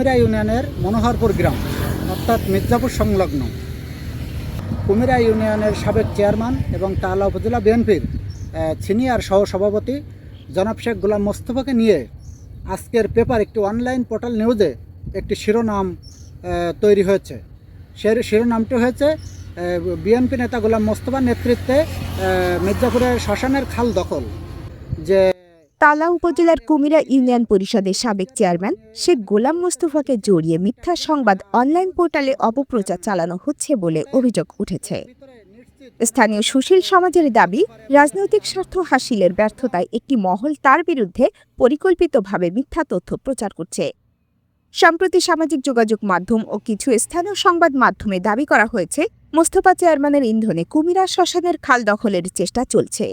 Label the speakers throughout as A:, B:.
A: কুমিরা ইউনিয়নের মনোহরপুর গ্রাম, অর্থাৎ মির্জাপুর সংলগ্ন। কুমিরা ইউনিয়নের সাবেক চেয়ারম্যান এবং তালা উপজেলা বিএনপির সিনিয়র সহসভাপতি জনাব শেখ গোলাম মোস্তফাকে নিয়ে আজকের পেপার একটি অনলাইন পোর্টাল নিউজে একটি শিরোনাম তৈরি হয়েছে। সে শিরোনামটি হয়েছে বিএনপি নেতা গোলাম মোস্তফার নেতৃত্বে মির্জাপুরের শ্মশানের খাল দখল, যে
B: তালা উপজেলার কুমিরা ইউনিয়ন পরিষদের সাবেক চেয়ারম্যান শেখ গোলাম মোস্তফাকে জড়িয়ে মিথ্যা সংবাদ অনলাইন পোর্টালে অপপ্রচার চালানো হচ্ছে বলে অভিযোগ উঠেছে। স্থানীয় সুশীল সমাজের দাবি, রাজনৈতিক স্বার্থ হাসিলের ব্যর্থতায় একটি মহল তার বিরুদ্ধে পরিকল্পিতভাবে মিথ্যা তথ্য প্রচার করছে। সম্প্রতি সামাজিক যোগাযোগ মাধ্যম ও কিছু স্থানীয় সংবাদ মাধ্যমে দাবি করা হয়েছে, মোস্তফা চেয়ারম্যানের ইন্ধনে কুমিরা শ্মশানের খাল দখলের চেষ্টা চলছে।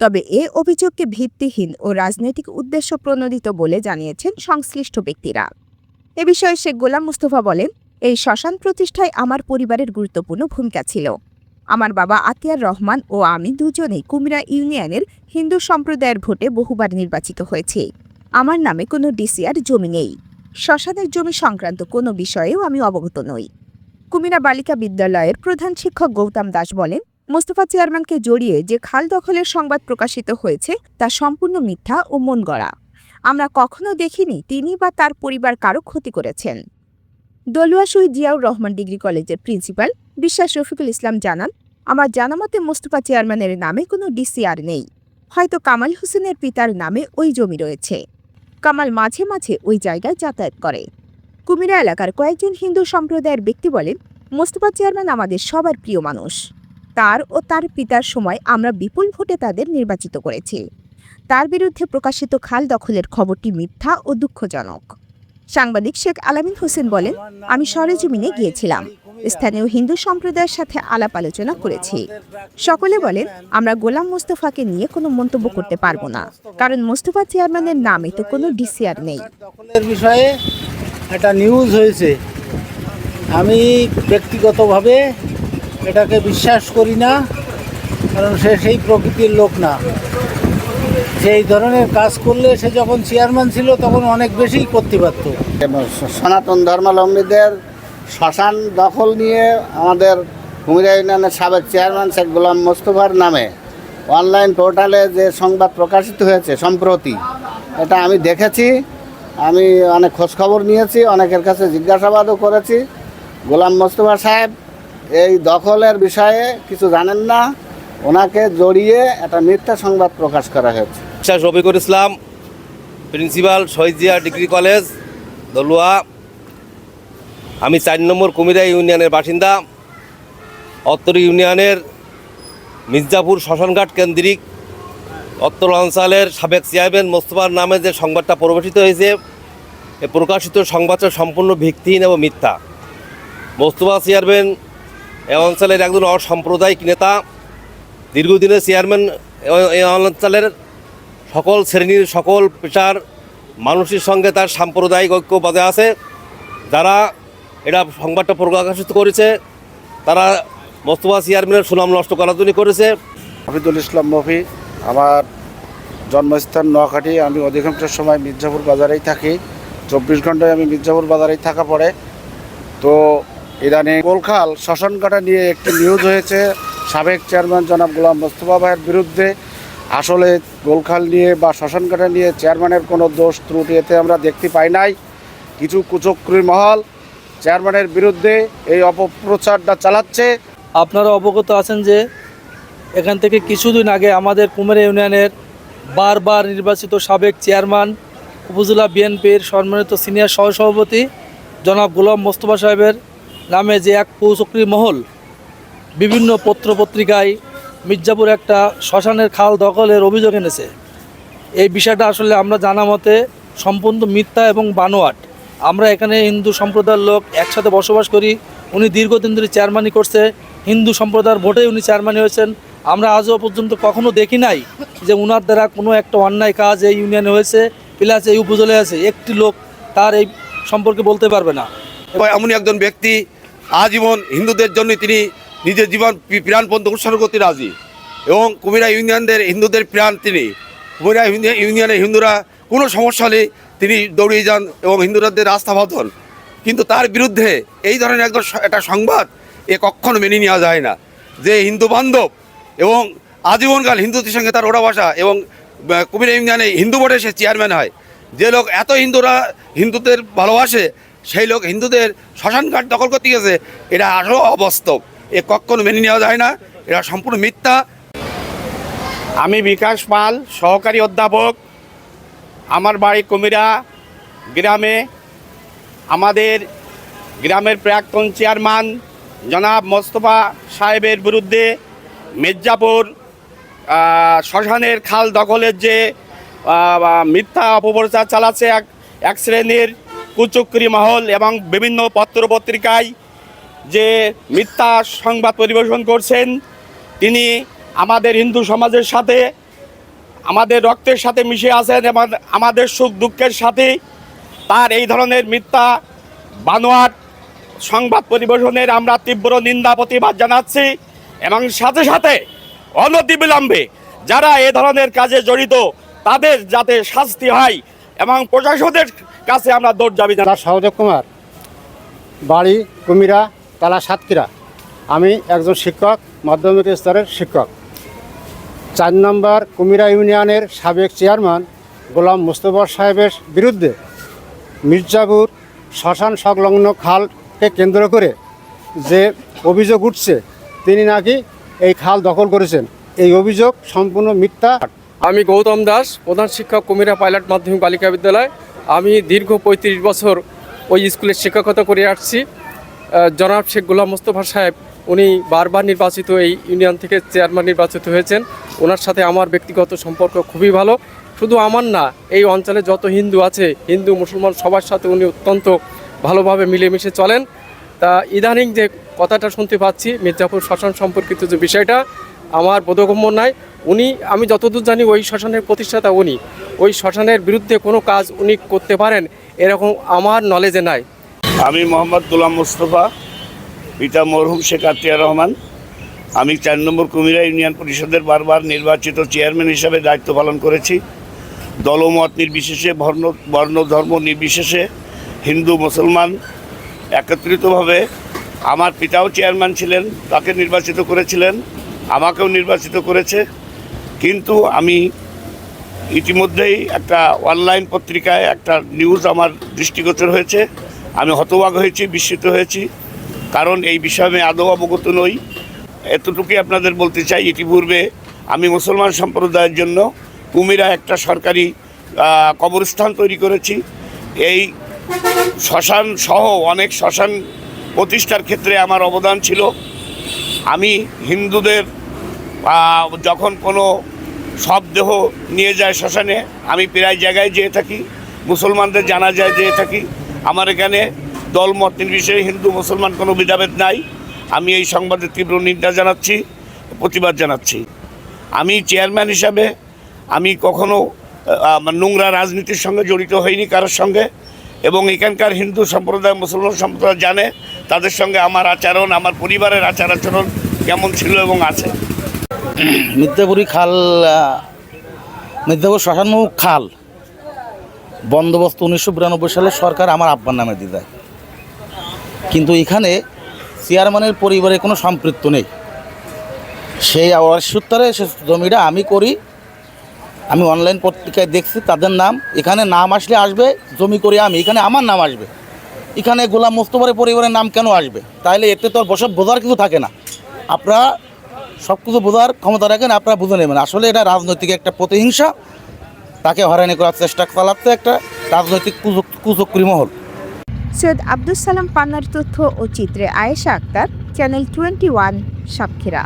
B: তবে এ অভিযোগকে ভিত্তিহীন ও রাজনৈতিক উদ্দেশ্য প্রণোদিত বলে জানিয়েছেন সংশ্লিষ্ট ব্যক্তিরা। এ বিষয়ে শেখ গোলাম মুস্তফা বলেন, এই শ্মশান প্রতিষ্ঠায় আমার পরিবারের গুরুত্বপূর্ণ ভূমিকা ছিল। আমার বাবা আতিয়ার রহমান ও আমি দুজনেই কুমিরা ইউনিয়নের হিন্দু সম্প্রদায়ের ভোটে বহুবার নির্বাচিত হয়েছি। আমার নামে কোনো ডিসিআর জমি নেই। শ্মশানের জমি সংক্রান্ত কোনো বিষয়েও আমি অবগত নই। কুমিরা বালিকা বিদ্যালয়ের প্রধান শিক্ষক গৌতম দাস বলেন মোস্তফা চেয়ারম্যানকে জড়িয়ে যে খাল দখলের সংবাদ প্রকাশিত হয়েছে, তা সম্পূর্ণ মিথ্যা ও মন গড়া আমরা কখনো দেখিনি তিনি বা তার পরিবার কারও ক্ষতি করেছেন। দলুয়া শহীদ জিয়াউর রহমান ডিগ্রি কলেজের প্রিন্সিপাল, বিশ্বাস রফিকুল ইসলাম জানান, আমার জানামতে মোস্তফা চেয়ারম্যানের নামে কোনো ডিসিআর নেই। হয়তো কামাল হোসেনের পিতার নামে ওই জমি রয়েছে। কামাল মাঝে মাঝে ওই জায়গায় যাতায়াত করে। কুমিরা এলাকার কয়েকজন হিন্দু সম্প্রদায়ের ব্যক্তি বলেন, মোস্তফা চেয়ারম্যান আমাদের সবার প্রিয় মানুষ। তার ও তার পিতার সময় আমরা বিপুল ভোটে তাদের নির্বাচিত করেছি। তার বিরুদ্ধে প্রকাশিত খাল দখলের খবরটি মিথ্যা ও দুঃখজনক। সাংবাদিক শেখ আলামিন হোসেন বলেন, আমি সরেজমিনে গিয়েছিলাম। স্থানীয় হিন্দু সম্প্রদায়ের সাথে আলাপ আলোচনা করেছি। সকলে বলেন, আমরা গোলাম মোস্তফাকে নিয়ে কোনো মন্তব্য করতে পারব না। কারণ মোস্তফা চেয়ারম্যানের নামে তো কোনো ডিসিআর নেই।
C: বিষয়ে একটা নিউজ হয়েছে। আমি ব্যক্তিগতভাবে এটাকে বিশ্বাস করি না, কারণ সে সেই প্রকৃতির লোক না। সেই ধরনের কাজ করলে সে যখন চেয়ারম্যান ছিল, তখন অনেক বেশি করতে পারত।
D: সনাতন ধর্মাবলম্বীদের শ্মশান দখল নিয়ে আমাদের কুমিরা ইউনিয়নের সাবেক চেয়ারম্যান শেখ গোলাম মোস্তফার নামে অনলাইন পোর্টালে যে সংবাদ প্রকাশিত হয়েছে সম্প্রতি, এটা আমি দেখেছি। আমি অনেক খোঁজখবর নিয়েছি, অনেকের কাছে জিজ্ঞাসাবাদও করেছি। গোলাম মোস্তফা সাহেব এই দখলের বিষয়ে কিছু জানেন না। ওনাকে জড়িয়ে একটা মিথ্যা সংবাদ প্রকাশ করা হয়েছে।
E: Biswas Rafiqul Islam, principal Shahidia degree college, Dalua. আমি চার নম্বর কুমিরা ইউনিয়নের বাসিন্দা। অত্তর ইউনিয়নের মির্জাপুর শ্মশানঘাট কেন্দ্রিক অত্তর অঞ্চলের সাবেক চেয়ারম্যান মোস্তফার নামে যে সংবাদটা প্রকাশিত হয়েছে, এ প্রকাশিত সংবাদটা সম্পূর্ণ ভিত্তিহীন এবং মিথ্যা। মোস্তফা চেয়ারম্যান এ অঞ্চলের একজন অসাম্প্রদায়িক নেতা দীর্ঘদিনের চেয়ারম্যান, এ- অঞ্চলের সকল শ্রেণির সকল পেশার মানুষের সঙ্গে তার সাম্প্রদায়িক ঐক্য বজায় আছে। যারা এটা সংবাদটা প্রকাশিত করেছে, তারা মোস্তফা চেয়ারম্যানের সুনাম নষ্ট করার জন্য করেছে।
F: হাফিজুল ইসলাম মফি, আমার জন্মস্থান নোয়াখালী। আমি অধিকাংশ সময় মির্জাপুর বাজারেই থাকি। চব্বিশ ঘন্টায় আমি মির্জাপুর বাজারেই থাকা পড়ে। তো ইদানিং গোলখাল শ্মশানকাটা নিয়ে একটি নিউজ হয়েছে। সাবেক চেয়ারম্যান জনাব গোলাম মোস্তফা ভাইয়ের বিরুদ্ধে। আসলে গোলখাল নিয়ে বা শ্মশানকাটা নিয়ে চেয়ারম্যানের কোনো দোষ ত্রুটি এতে আমরা দেখতে পাই নাই। কিছু কুচক্রী মহল চেয়ারম্যানের বিরুদ্ধে এই অপপ্রচারটা চালাচ্ছে।
G: আপনারা অবগত আছেন যে এখান থেকে কিছুদিন আগে আমাদের কুমের ইউনিয়নের বারবার নির্বাচিত সাবেক চেয়ারম্যান উপজেলা বিএনপির সম্মানিত সিনিয়র সহসভাপতি জনাব গোলাম মোস্তফা সাহেবের নামে যে এক কৌচক্রী মহল, বিভিন্ন পত্রপত্রিকায় মির্জাপুর একটা শ্মশানের খাল দখলের অভিযোগ এনেছে। এই বিষয়টা আসলে আমরা জানা মতে সম্পূর্ণ মিথ্যা এবং বানোয়াট। আমরা এখানে হিন্দু সম্প্রদায়ের লোক একসাথে বসবাস করি, উনি দীর্ঘদিন ধরে চেয়ারম্যানই করছে, হিন্দু সম্প্রদায়ের ভোটে উনি চেয়ারম্যান হয়েছেন। আমরা আজও পর্যন্ত কখনো দেখি নাই যে উনার দ্বারা কোনো একটা অন্যায় কাজ এই ইউনিয়নে হয়েছে, প্লাস এই উপজেলায় আছে। একটি লোক তার এই সম্পর্কে বলতে পারবে না।
H: এমনই একজন ব্যক্তি আজীবন হিন্দুদের জন্য তিনি নিজের জীবন পি- প্রাণপন্ত উৎসর্গ করতে রাজি। এবং কুমিরা ইউনিয়নদের হিন্দুদের প্রাণ তিনি। কুমিরা ইউনি- ইউনিয়নের হিন্দুরা কোনো সমস্যা হলে তিনি দৌড়িয়ে যান এবং হিন্দুরাদের রাস্তা বাঁধন কিন্তু তার বিরুদ্ধে এই ধরনের একদম একটা সংবাদ এ কখনো মেনে নেওয়া যায় না। যে হিন্দু বান্ধব এবং আজীবনকাল হিন্দুদের সঙ্গে তার ওড়া বসা এবং কুমিরা ইউনিয়নে হিন্দু বোর্ডে সে চেয়ারম্যান হয়। যে লোক এত হিন্দুরা হিন্দুদের ভালোবাসে সেই লোক হিন্দুদের শ্মশান ঘাট দখল করতে গেছে এটা আরও অবাস্তব। এ কখনো মেনে নেওয়া যায় না এটা সম্পূর্ণ মিথ্যা।
I: আমি বিকাশ পাল, সহকারী অধ্যাপক। আমার বাড়ি কুমিরা গ্রামে। আমাদের গ্রামের প্রাক্তন চেয়ারম্যান জনাব মোস্তফা সাহেবের বিরুদ্ধে মির্জাপুর শ্মশানের খাল দখলের যে মিথ্যা অপপ্রচার চালাচ্ছে এক এক শ্রেণির কুচক্রি মহল এবং বিভিন্ন পত্রপত্রিকায় যে মিথ্যা সংবাদ পরিবেশন করছেন, তিনি আমাদের হিন্দু সমাজের সাথে, আমাদের রক্তের সাথে মিশে আছেন এবং আমাদের সুখ দুঃখের সাথে তার এই ধরনের মিথ্যা বানোয়াট সংবাদ পরিবেশনের আমরা তীব্র নিন্দা, প্রতিবাদ জানাচ্ছি এবং সাথে সাথে অনতিবিলম্বে যারা এ ধরনের কাজে জড়িত, তাদের যাতে শাস্তি হয় এবং প্রশাসনের কাছে আমরা দৌড় যাবি
A: তার সহদেব কুমার, বাড়ি, কুমিরা, তালা সাতক্ষীরা। আমি একজন শিক্ষক, মাধ্যমিক স্তরের শিক্ষক। চার নম্বর কুমিরা ইউনিয়নের সাবেক চেয়ারম্যান গোলাম মুস্তফা সাহেবের বিরুদ্ধে মির্জাপুর শ্মশান সংলগ্ন খালকে কেন্দ্র করে যে অভিযোগ উঠছে, তিনি নাকি এই খাল দখল করেছেন। এই অভিযোগ সম্পূর্ণ মিথ্যা।
J: আমি গৌতম দাস, প্রধান শিক্ষক কুমিরা পাইলট মাধ্যমিক বালিকা বিদ্যালয়। আমি দীর্ঘ পঁয়ত্রিশ বছর ওই স্কুলের শিক্ষকতা করে আসছি। জনাব শেখ গোলাম মোস্তফা সাহেব, উনি বারবার নির্বাচিত এই ইউনিয়ন থেকে চেয়ারম্যান নির্বাচিত হয়েছেন। ওনার সাথে আমার ব্যক্তিগত সম্পর্ক খুবই ভালো। শুধু আমার না, এই অঞ্চলে যত হিন্দু আছে, হিন্দু, মুসলমান, সবার সাথে উনি অত্যন্ত ভালোভাবে মিলেমিশে চলেন। তা ইদানিং যে কথাটা শুনতে পাচ্ছি, মির্জাপুর শ্মশান সম্পর্কিত যে বিষয়টা আমার বোধগম্য নাই। উনি, আমি যতদূর জানি, ওই শ্মশানের প্রতিষ্ঠাতা উনি। ওই শ্মশানের বিরুদ্ধে কোনো কাজ উনি করতে পারেন, এরকম আমার নলেজে নাই।
I: আমি মোহাম্মদ গোলাম মোস্তফা, পিতা মরহুম শেখ আতিয়া রহমান। আমি চার নম্বর কুমিরা ইউনিয়ন পরিষদের বারবার নির্বাচিত চেয়ারম্যান হিসাবে দায়িত্ব পালন করেছি। দলমত নির্বিশেষে, বর্ণ বর্ণ ধর্ম নির্বিশেষে, হিন্দু, মুসলমান একত্রিতভাবে। আমার পিতাও চেয়ারম্যান ছিলেন, তাকে নির্বাচিত করেছিলেন। আমাকেও নির্বাচিত করেছে। কিন্তু আমি ইতিমধ্যেই একটা অনলাইন পত্রিকায় একটা নিউজ আমার দৃষ্টিগোচর হয়েছে। আমি হতবাক হয়েছি, বিস্মিত হয়েছি। কারণ এই বিষয়ে আমি আদৌ অবগত নই। এতটুকুই আপনাদের বলতে চাই, ইতিপূর্বে আমি মুসলমান সম্প্রদায়ের জন্য কুমিরা একটা সরকারি কবরস্থান তৈরি করেছি। এই শ্মশান সহ অনেক শ্মশান প্রতিষ্ঠার ক্ষেত্রে আমার অবদান ছিল। আমি হিন্দুদের যখন কোনো শবদেহ নিয়ে যায় শ্মশানে, আমি প্রায় জায়গায় যেয়ে থাকি, মুসলমানদের জানা যায় যেয়ে থাকি। আমার এখানে দল দলমত নির্বিশেষে হিন্দু, মুসলমান কোনো ভেদাভেদ নাই। আমি এই সংবাদের তীব্র নিন্দা জানাচ্ছি, প্রতিবাদ জানাচ্ছি। আমি চেয়ারম্যান হিসাবে আমি কখনো নোংরা রাজনীতির সঙ্গে জড়িত হইনি কারোর সঙ্গে এবং এখানকার হিন্দু সম্প্রদায়, মুসলমান সম্প্রদায় জানে তাদের সঙ্গে আমার আচরণ, আমার পরিবারের আচার আচরণ কেমন ছিল এবং আছে।
C: মির্জাপুরি খাল মির্জাপুর শ্মশানমুখ খাল, বন্দোবস্ত উনিশশো বিরানব্বই সালে সরকার আমার আব্বার নামে দিয়ে দেয়। কিন্তু এখানে চেয়ারম্যানের পরিবারে কোনো সম্পৃক্ত নেই। সেই সূত্রে সে জমিটা আমি করি, আমি অনলাইন পত্রিকায় দেখছি, তাদের নাম, এখানে নাম আসলে আসবে, জমি করি আমি, এখানে আমার নাম আসবে। এখানে গোলাম মোস্তফারের পরিবারের নাম কেন আসবে? তাহলে এতে তো আর বসব বোঝার কিছু থাকে না। আপনারা সব কিছু বোঝার ক্ষমতা রাখেন, আপনারা বুঝে নেবেন। আসলে এটা রাজনৈতিক একটা প্রতিহিংসা। তাকে হয়রানি করার চেষ্টা চালাচ্ছে একটা রাজনৈতিক কুচক্রি মহল।
B: সৈয়দ আব্দুল সালাম পান্নার তথ্য ও চিত্রে Ayesha Akter, channel twenty one Satkhira.